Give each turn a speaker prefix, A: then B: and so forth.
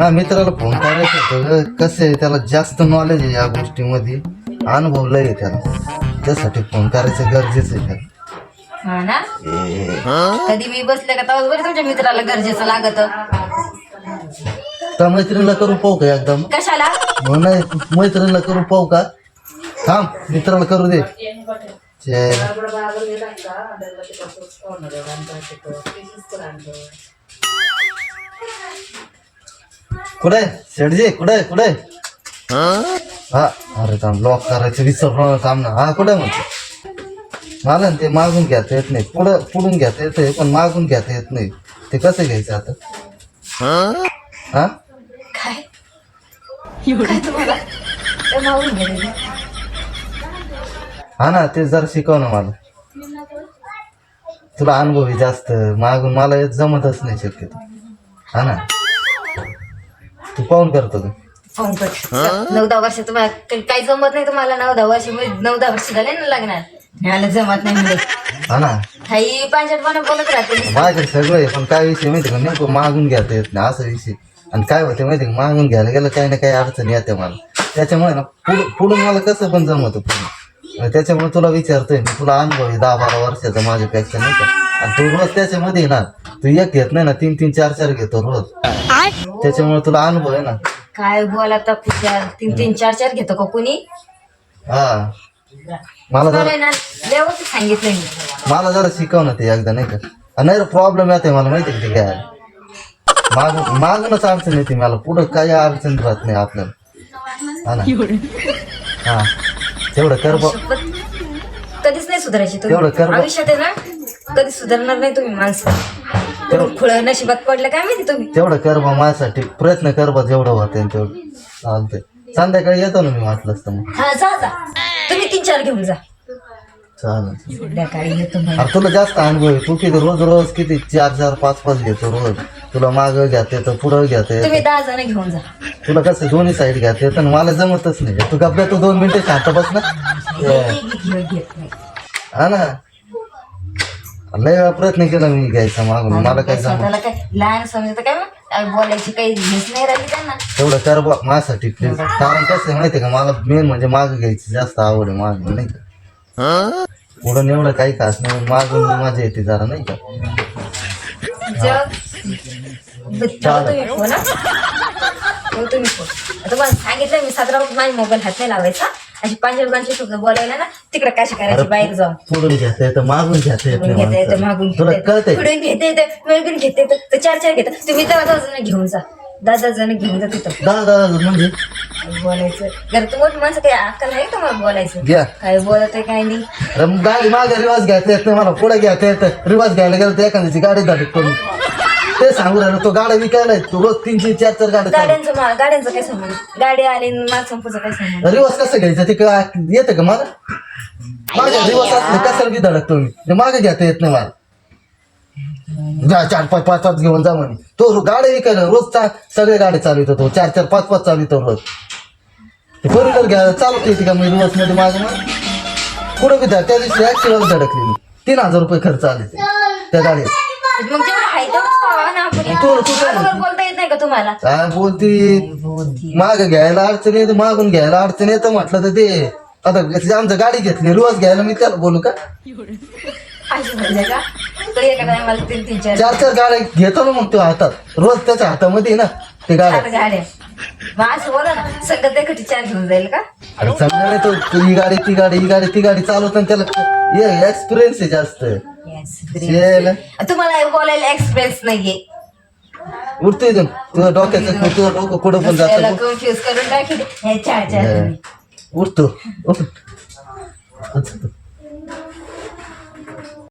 A: हा मित्राला फोन करायचं होतं कसं आहे त्याला जास्त नॉलेज आहे या गोष्टीमध्ये. अनुभव लय आहे त्याला. त्यासाठी फोन करायचं गरजेचं आहे त्याला.
B: हा ना?
A: ए,
B: कधी मी बसले का तेव्हा बरं तुमच्या मित्राला गरजेचं लागत.
A: त्या मैत्रिणीला करू पाहू का एकदम
B: कशाला?
A: हो नाही. मैत्रिणीला करू पाहू का? थांब मित्राला करू दे. कुठे शेडजी कुठे कुठे हा? अरे थांब लॉक करायचं विसरलो थांब ना. हा कुठे म्हणतो मला ना ते मागून घेता येत नाही. पुढं पुढून घेता येतंय पण मागून घेता येत नाही. ते कसं घ्यायचं आता? हा?
B: काय?
A: हा ना ते जरा शिकव ना मला. तुला अनुभव आहे जास्त. मागून मला हे जमतच नाही शक्यतो. हा ना? तू पाहून करतो
B: फोन कर. नऊ दहा वर्ष तुम्हाला काही काही जमत नाही तुम्हाला नऊ दहा वर्ष म्हणजे नऊ दहा वर्ष झाले ना लागणार मला जमत नाही म्हणजे
A: हा ना.
B: काही पांचटपणा बोलत राहते.
A: माझ्याकडे सगळं आहे पण काय विषय माहिती का? नेमकं मागून घेता येत नाही असा विषय आणि काय होते माहिती का? मागून घ्यायला गेलं काही ना काही अडचण येते मला. त्याच्यामुळे ना पुढं पुढून मला कसं पण जमतं पुढं. आणि त्याच्यामुळे तुला विचारतोय मी तुला अनुभव आहे दहा बारा वर्षाचा माझ्यापेक्षा नाही का? आणि तू रोज त्याच्यामध्ये ना तू एक घेत नाही ना तीन तीन चार चार घेतो रोज. त्याच्यामुळे तुला अनुभव आहे ना.
B: काय बोला तीन तीन चार चार घेतो का कोणी?
A: हा. मला जरा
B: मला ना व्यवस्थित सांगितलं मी.
A: मला जरा शिकव ना ते एकदा नाही का? नाही प्रॉब्लेम येते मला माहिती आहे का ते काय? माग मागूनच अडचण येते मला. पुढं काही अडचण राहत नाही आपल्याला. हा ना. हा. तेवढं कर बा.
B: शपथ. कधीच नाही सुधारायची
A: तेवढं कर बा.
B: आयुष्यात आहे ना? कधी सुधारणार नाही तुम्ही माणसं. खुळ नशिबात पडलं काय माहिती तुम्ही?
A: तेवढं कर बा माझ्यासाठी. प्रयत्न कर बा जेवढं होते तेवढं. चालतंय. संध्याकाळी येतो ना मी वाटलंच तर मग.
B: हा जा जा. तुम्ही तीन चार घेऊन जा.
A: चालेल.
B: संध्याकाळी येतो मग.
A: अरे तुला जास्त अनुभव आहे. तू किती रोज रोज किती चार चार पाच पाच घेतो रोज. तुला माग घेता येतं पुढं घेता. येतं
B: तुम्ही दहा जण घेऊन जा.
A: तुला कसं दोन्ही साईड घेता येतं आणि मला जमतच नाही. तू गप्प्या तू दोन मिनिटं शांत बस ना.
B: घेत घेत नाही.
A: हा ना? लय प्रयत्न केला मी घ्यायचा मागून. मला काय
B: स्वतःला काय लहान समजत काय मग काय बोलायची काही हेच नाही राहिली त्यांना.
A: तेवढं कर बा माझ्यासाठी प्लीज कारण कसं आहे माहितीये का मला मेन म्हणजे माग घ्यायची जास्त आवड आहे माग नाही का? पुढं एवढं काही खास नाही मागून मजा येते जरा नाही का?
B: जग. फोन हा. फोन. आता मला सांगितलं मी सतरा माझ्या मोबाईल हात नाही लावायचा. अशी पांचट शब्द बोलायला ना तिकडे कशी करायची बाहेर जाऊन
A: पुढून घेता येतं मागून घेता येत नाही
B: घेता येतं मागून
A: माणसाला. तुला
B: घेता
A: कळतंय?
B: येतं. पुढून घेता येतं मागून घेता येतं. तर चार चार घेता तुम्ही दहा दहा जण घेऊन जा दहा दहा जण घेऊन जा. तिथं
A: म्हणजे
B: बोलायचं? जर तू मोठी माणसं काही अक्कल आहे का मला बोलायचं?
A: घ्या.
B: काय बोलत आहे काय नाही?
A: गाडी मागे रिवाज घ्यायचा येत नाही मला पुढे घ्यायचं येतं. रिवाज घ्यायला गेलं तर एखाद्याची गाडी झाली करून ते सांगू राहिलो तो गाड्या विकायला. तू रोज तीन तीन चार चार गाड्या.
B: गाड्यांचं मा- गाड्यांचं काय संबंध? गाडी आली आणि माल संपूचं काय संबंध?
A: रिवाज कसं घ्यायचं? ते काय येतं का मला? मागे रिवाज असलं कसं बी धडकतो मी ते मागे घेता येत नाही मला. जा चार पाच पाच पाच घेऊन जा म्हणे. तो रो- गाड्या विकायला रोज चा सगळे गाड्या चालवितो तो चार चार पाच पाच चालवितो रोज. फोर व्हीलर घ्या चालवता येते का मी रिवर्समध्ये मागे मग? पुढे बी त्या दिवशी ऍक्सिडेंट धडकली. मी तीन हजार रुपये खर्च आले ते. त्या गाडीत.
B: मग जेवढं
A: तू- तू काय
B: बरोबर बोलता येत नाही का तुम्हाला?
A: काय बोलती. माग घ्यायला अडचण येते मागून घ्यायला अडचण येतं म्हटलं तर ते. आता आमचं गाडी घेतली रिवर्स घ्यायला मी त्याला बोलू का?
B: असं झालं का? तर एका टायमाला तीन तीन चार.
A: चार चार गाड्या घेतो ना मग तो हातात. रोज त्याच्या हातामध्ये ना ते गाड्या.
B: चार गाड्या. मग असं बोला ना सगळं ते चार घेऊन जाईल का?
A: अरे नाही तो तू ही गाडी ती गाडी ही गाडी ती गाडी चालवताना त्याला एक्सपिरियन्स आहे जास्त. शेल.
B: तुम्हाला बोलायला एक्सपिरियन्स नाहीये.
A: उठतोय इथून. तुझं डोक्याचं तुझं डोकं कुठं पण
B: त्याला
A: जातं
B: कन्फ्युज करून हे चार चार.
A: उठतो उठ.